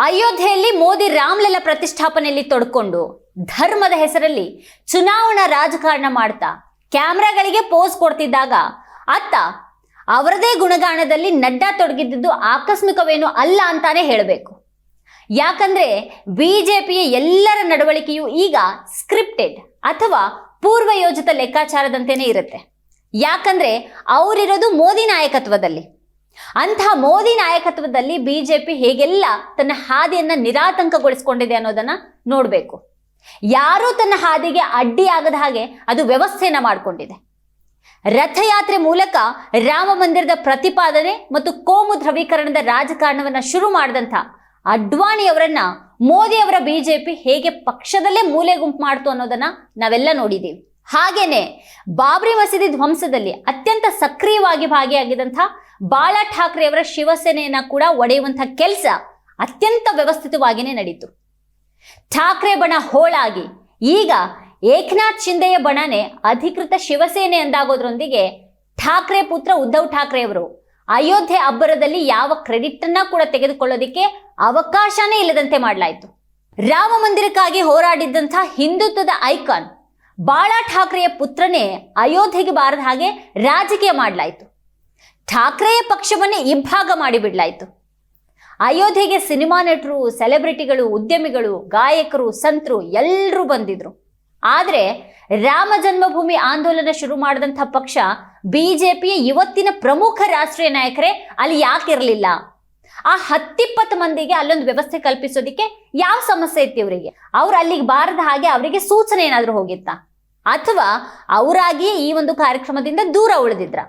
ಅಯೋಧ್ಯೆಯಲ್ಲಿ ಮೋದಿ ರಾಮ್ಲಲ್ಲಾ ಪ್ರತಿಷ್ಠಾಪನೆಯಲ್ಲಿ ತೊಡ್ಕೊಂಡು ಧರ್ಮದ ಹೆಸರಲ್ಲಿ ಚುನಾವಣಾ ರಾಜಕಾರಣ ಮಾಡ್ತಾ ಕ್ಯಾಮ್ರಾಗಳಿಗೆ ಪೋಸ್ ಕೊಡ್ತಿದ್ದಾಗ ಅತ್ತ ಅವರದೇ ಗುಣಗಾನದಲ್ಲಿ ನಡ್ಡಾ ತೊಡಗಿದ್ದು ಆಕಸ್ಮಿಕವೇನು ಅಲ್ಲ ಅಂತಾನೆ ಹೇಳಬೇಕು. ಯಾಕಂದ್ರೆ ಬಿಜೆಪಿಯ ಎಲ್ಲರ ನಡವಳಿಕೆಯು ಈಗ ಸ್ಕ್ರಿಪ್ಟೆಡ್ ಅಥವಾ ಪೂರ್ವಯೋಜಿತ ಲೆಕ್ಕಾಚಾರದಂತೆಯೇ ಇರುತ್ತೆ. ಯಾಕಂದ್ರೆ ಅವರಿರೋದು ಮೋದಿ ನಾಯಕತ್ವದಲ್ಲಿ. ಅಂತಹ ಮೋದಿ ನಾಯಕತ್ವದಲ್ಲಿ ಬಿಜೆಪಿ ಹೇಗೆಲ್ಲ ತನ್ನ ಹಾದಿಯನ್ನ ನಿರಾತಂಕಗೊಳಿಸಿಕೊಂಡಿದೆ ಅನ್ನೋದನ್ನ ನೋಡಬೇಕು. ಯಾರೂ ತನ್ನ ಹಾದಿಗೆ ಅಡ್ಡಿಯಾಗದ ಹಾಗೆ ಅದು ವ್ಯವಸ್ಥೆಯನ್ನ ಮಾಡಿಕೊಂಡಿದೆ. ರಥಯಾತ್ರೆ ಮೂಲಕ ರಾಮ ಮಂದಿರದ ಪ್ರತಿಪಾದನೆ ಮತ್ತು ಕೋಮು ಧ್ರವೀಕರಣದ ರಾಜಕಾರಣವನ್ನ ಶುರು ಮಾಡಿದಂಥ ಅಡ್ವಾಣಿಯವರನ್ನ ಮೋದಿಯವರ ಬಿಜೆಪಿ ಹೇಗೆ ಪಕ್ಷದಲ್ಲೇ ಮೂಲೆ ಗುಂಪು ಮಾಡ್ತು ಅನ್ನೋದನ್ನ ನಾವೆಲ್ಲ ನೋಡಿದ್ದೀವಿ ಹಾಗೇನೆ ಬಾಬ್ರಿ ಮಸೀದಿ ಧ್ವಂಸದಲ್ಲಿ ಅತ್ಯಂತ ಸಕ್ರಿಯವಾಗಿ ಭಾಗಿಯಾಗಿದ್ದಂಥ ಬಾಳ ಠಾಕ್ರೆ ಅವರ ಶಿವಸೇನೆಯನ್ನ ಕೂಡ ಒಡೆಯುವಂಥ ಕೆಲಸ ಅತ್ಯಂತ ವ್ಯವಸ್ಥಿತವಾಗಿಯೇ ನಡೀತು. ಠಾಕ್ರೆ ಬಣ ಹೋಳಾಗಿ ಈಗ ಏಕನಾಥ್ ಶಿಂದೆಯ ಬಣನೆ ಅಧಿಕೃತ ಶಿವಸೇನೆ ಎಂದಾಗೋದ್ರೊಂದಿಗೆ ಠಾಕ್ರೆ ಪುತ್ರ ಉದ್ಧವ್ ಠಾಕ್ರೆ ಅವರು ಅಯೋಧ್ಯೆ ಅಬ್ಬರದಲ್ಲಿ ಯಾವ ಕ್ರೆಡಿಟ್ ಅನ್ನ ಕೂಡ ತೆಗೆದುಕೊಳ್ಳೋದಿಕ್ಕೆ ಅವಕಾಶನೇ ಇಲ್ಲದಂತೆ ಮಾಡಲಾಯಿತು. ರಾಮ ಮಂದಿರಕ್ಕಾಗಿ ಹೋರಾಡಿದ್ದಂಥ ಹಿಂದುತ್ವದ ಐಕಾನ್ ಬಾಳಾ ಠಾಕ್ರೆಯ ಪುತ್ರನೇ ಅಯೋಧ್ಯೆಗೆ ಬಾರದ ಹಾಗೆ ರಾಜಕೀಯ ಮಾಡಲಾಯಿತು. ಠಾಕ್ರೆಯ ಪಕ್ಷವನ್ನೇ ಇಬ್ಬಾಗ ಮಾಡಿಬಿಡ್ಲಾಯಿತು ಅಯೋಧ್ಯೆಗೆ ಸಿನಿಮಾ ನಟರು, ಸೆಲೆಬ್ರಿಟಿಗಳು, ಉದ್ಯಮಿಗಳು, ಗಾಯಕರು, ಸಂತರು ಎಲ್ಲರೂ ಬಂದಿದ್ರು. ಆದರೆ ರಾಮ ಜನ್ಮಭೂಮಿ ಆಂದೋಲನ ಶುರು ಮಾಡಿದಂಥ ಪಕ್ಷ ಬಿಜೆಪಿಯ ಇವತ್ತಿನ ಪ್ರಮುಖ ರಾಷ್ಟ್ರೀಯ ನಾಯಕರೇ ಅಲ್ಲಿ ಯಾಕಿರಲಿಲ್ಲ. ಆ ಹತ್ತಿಪ್ಪತ್ತು ಮಂದಿಗೆ ಅಲ್ಲೊಂದು ವ್ಯವಸ್ಥೆ ಕಲ್ಪಿಸೋದಿಕ್ಕೆ ಯಾವ ಸಮಸ್ಯೆ ಇತ್ತು ಇವರಿಗೆ? ಅವ್ರು ಅಲ್ಲಿಗೆ ಬಾರದ ಹಾಗೆ ಅವರಿಗೆ ಸೂಚನೆ ಏನಾದರೂ ಹೋಗಿತ್ತಾ? ಅಥವಾ ಅವರಾಗಿಯೇ ಈ ಒಂದು ಕಾರ್ಯಕ್ರಮದಿಂದ ದೂರ ಉಳಿದಿದ್ರ.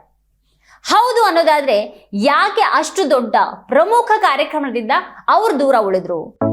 ಹೌದು ಅನ್ನೋದಾದ್ರೆ ಯಾಕೆ ಅಷ್ಟು ದೊಡ್ಡ ಪ್ರಮುಖ ಕಾರ್ಯಕ್ರಮದಿಂದ ಅವ್ರು ದೂರ ಉಳಿದ್ರು?